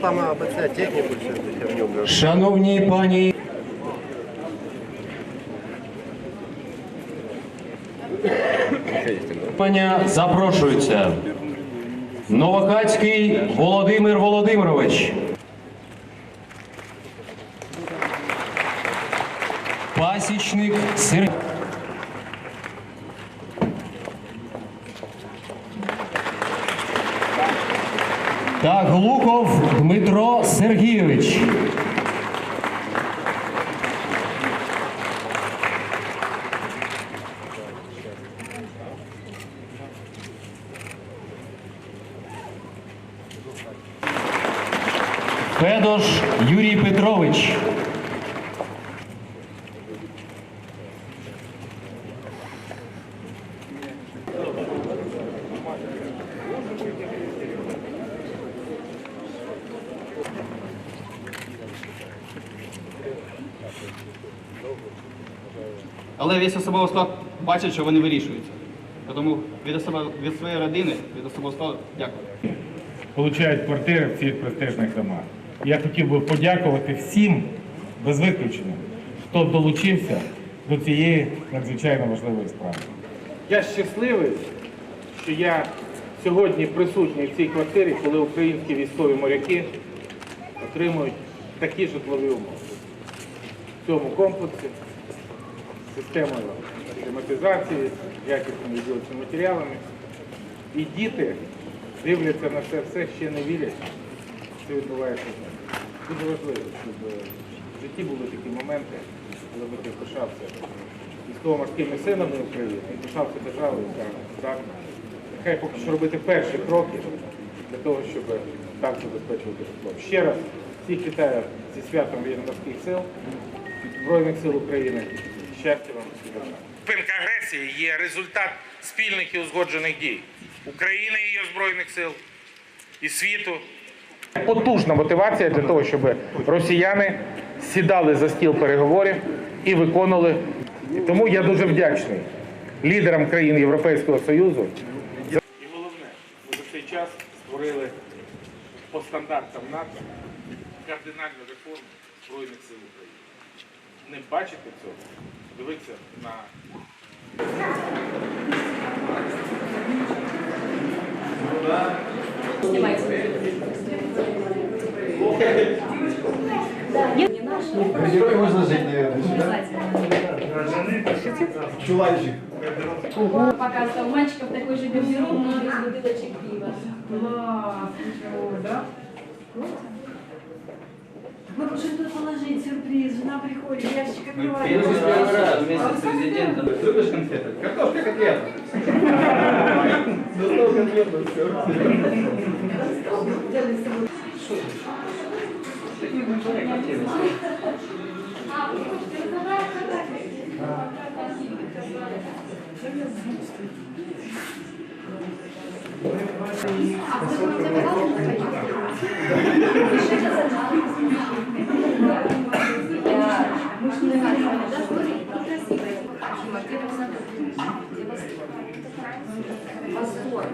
Там АБЦ блядь. Шановні пані. Паня запрошується. Новокацький Володимир Володимирович. Пасічник Сергій. Та Глухов Дмитро Сергійович. Федош Юрій Петрович. Але весь особовий склад бачить, що вони вирішуються. Тому від, особо, від своєї родини, від особового складу дякую. получають квартири в цих престижних домах. Я хотів би подякувати всім, без виключення, хто долучився до цієї надзвичайно важливої справи. Я щасливий, що я сьогодні присутній в цій квартирі, коли українські військові моряки отримують такі житлові умови. В цьому комплексі системою кліматизації, якісними відділочними матеріалами. І діти дивляться на це все, ще не вірять, що відбувається. Дуже важливо, щоб в житті були такі моменти, коли би ти пишався військово-морськими силами України і пишався державою, здатна. Нехай поки що робити перші кроки для того, щоб так забезпечувати житло. Ще раз всіх вітаю зі святом воєнно-морських сил, Збройних сил України. Щастя вам добра. Агресії є результат спільних і узгоджених дій України і її збройних сил і світу. Потужна мотивація для того, щоб росіяни сідали за стіл переговорів і виконували. І тому я дуже вдячний лідерам країн Європейського Союзу. І головне, ми за цей час створили по стандартам НАТО кардинальну реформу Збройних сил України. Не бачите цього? Дивіться на Гардероб можно жить, наверное. Чуланчик. Показывал мальчиков такой же гардероб, но без бутылочек пива. Класс, ничего, да? Мы уже тут положить сюрприз. Жена приходит, ящик открывает. Мы первый раз вместе с президентом. Ты любишь конфеты? Картошка котлета. За стол конфетов все. А кто-то у тебя Восторг.